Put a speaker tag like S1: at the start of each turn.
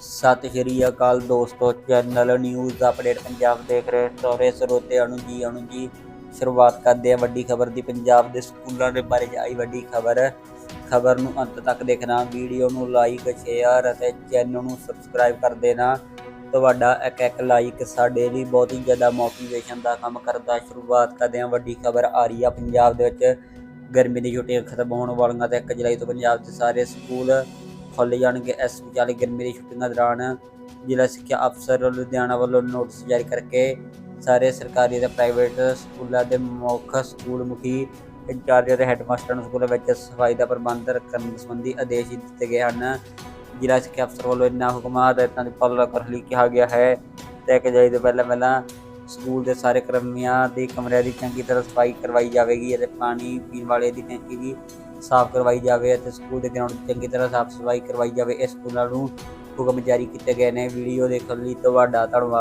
S1: ਸਤਿ ਸ਼੍ਰੀ ਅਕਾਲ ਦੋਸਤੋ, channel news update Punjab ਦੇਖ ਰਹੇ ਸਾਰੇ ਸਰੋਤਿਆਂ ਨੂੰ ਜੀ, ਅਨੂ ਜੀ, ਸ਼ੁਰੂਆਤ ਕਰਦੇ ਆ ਵੱਡੀ ਖਬਰ ਦੀ। ਪੰਜਾਬ ਦੇ ਸਕੂਲਾਂ ਦੇ ਬਾਰੇ 'ਚ ਆਈ ਵੱਡੀ ਖਬਰ। ਖਬਰ ਨੂੰ ਅੰਤ ਤੱਕ ਦੇਖਣਾ, ਵੀਡੀਓ ਨੂੰ ਲਾਈਕ ਸ਼ੇਅਰ ਅਤੇ ਚੈਨਲ ਨੂੰ ਸਬਸਕ੍ਰਾਈਬ ਕਰ ਦੇਣਾ। ਤੁਹਾਡਾ ਇੱਕ ਇੱਕ ਲਾਈਕ ਸਾਡੇ ਲਈ ਬਹੁਤ ਹੀ ਜ਼ਿਆਦਾ ਮੋਟੀਵੇਸ਼ਨ ਦਾ ਕੰਮ ਕਰਦਾ। ਸ਼ੁਰੂਆਤ ਕਰਦੇ ਹਾਂ ਵੱਡੀ ਖਬਰ ਆ ਰਹੀ ਆ ਪੰਜਾਬ ਦੇ ਵਿੱਚ। ਗਰਮੀ ਦੀ ਛੁੱਟੀਆਂ ਖਤਮ ਹੋਣ ਵਾਲੀਆਂ ਤੇ 1 ਜੁਲਾਈ ਤੋਂ ਪੰਜਾਬ ਦੇ ਸਾਰੇ ਸਕੂਲ ਖੁੱਲ੍ਹ ਜਾਣਗੇ, ਇਸ ਵਿਚਾਲੇ ਗਰਮੀ ਦੀ ਛੁੱਟੀਆਂ ਦੌਰਾਨ ਜ਼ਿਲ੍ਹਾ ਸਿੱਖਿਆ ਅਫਸਰ ਲੁਧਿਆਣਾ ਵੱਲੋਂ ਨੋਟਿਸ ਜਾਰੀ ਕਰਕੇ ਸਾਰੇ ਸਰਕਾਰੀ ਅਤੇ ਪ੍ਰਾਈਵੇਟ ਸਕੂਲਾਂ ਦੇ ਮੁੱਖ ਸਕੂਲ ਮੁਖੀ ਇੰਚਾਰਜ ਅਤੇ ਹੈੱਡਮਾਸਟਰ ਨੂੰ ਸਕੂਲਾਂ ਵਿੱਚ ਸਫ਼ਾਈ ਦਾ ਪ੍ਰਬੰਧ ਕਰਨ ਸੰਬੰਧੀ ਆਦੇਸ਼ ਦਿੱਤੇ ਗਏ ਹਨ। ਜ਼ਿਲ੍ਹਾ ਸਿੱਖਿਆ ਅਫਸਰ ਵੱਲੋਂ ਇਨ੍ਹਾਂ ਹੁਕਮਾਂ ਹਦਾਇਤਾਂ ਦੀ ਪਾਲਣਾ ਕਰਨ ਲਈ ਕਿਹਾ ਗਿਆ ਹੈ। ਤੇ ਕਿ ਜਾਈ ਤੋਂ ਪਹਿਲਾਂ ਪਹਿਲਾਂ ਸਕੂਲ ਦੇ ਸਾਰੇ ਕਰਮੀਆਂ ਦੇ ਕਮਰਿਆਂ ਦੀ ਚੰਗੀ ਤਰ੍ਹਾਂ ਸਫ਼ਾਈ ਕਰਵਾਈ ਜਾਵੇਗੀ ਅਤੇ ਪਾਣੀ ਪੀਣ ਵਾਲੇ ਦੀ ਟੈਂਕੀ ਦੀ ਸਾਫ਼ ਕਰਵਾਈ ਜਾਵੇ ਅਤੇ ਸਕੂਲ ਦੇ ਗਰਾਊਂਡ ਚੰਗੀ ਤਰ੍ਹਾਂ ਸਾਫ਼ ਸਫ਼ਾਈ ਕਰਵਾਈ ਜਾਵੇ, ਇਸ ਸਕੂਲਾਂ ਨੂੰ ਹੁਕਮ ਜਾਰੀ ਕੀਤੇ ਗਏ ਨੇ। ਵੀਡੀਓ ਦੇਖਣ ਲਈ ਤੁਹਾਡਾ ਧੰਨਵਾਦ।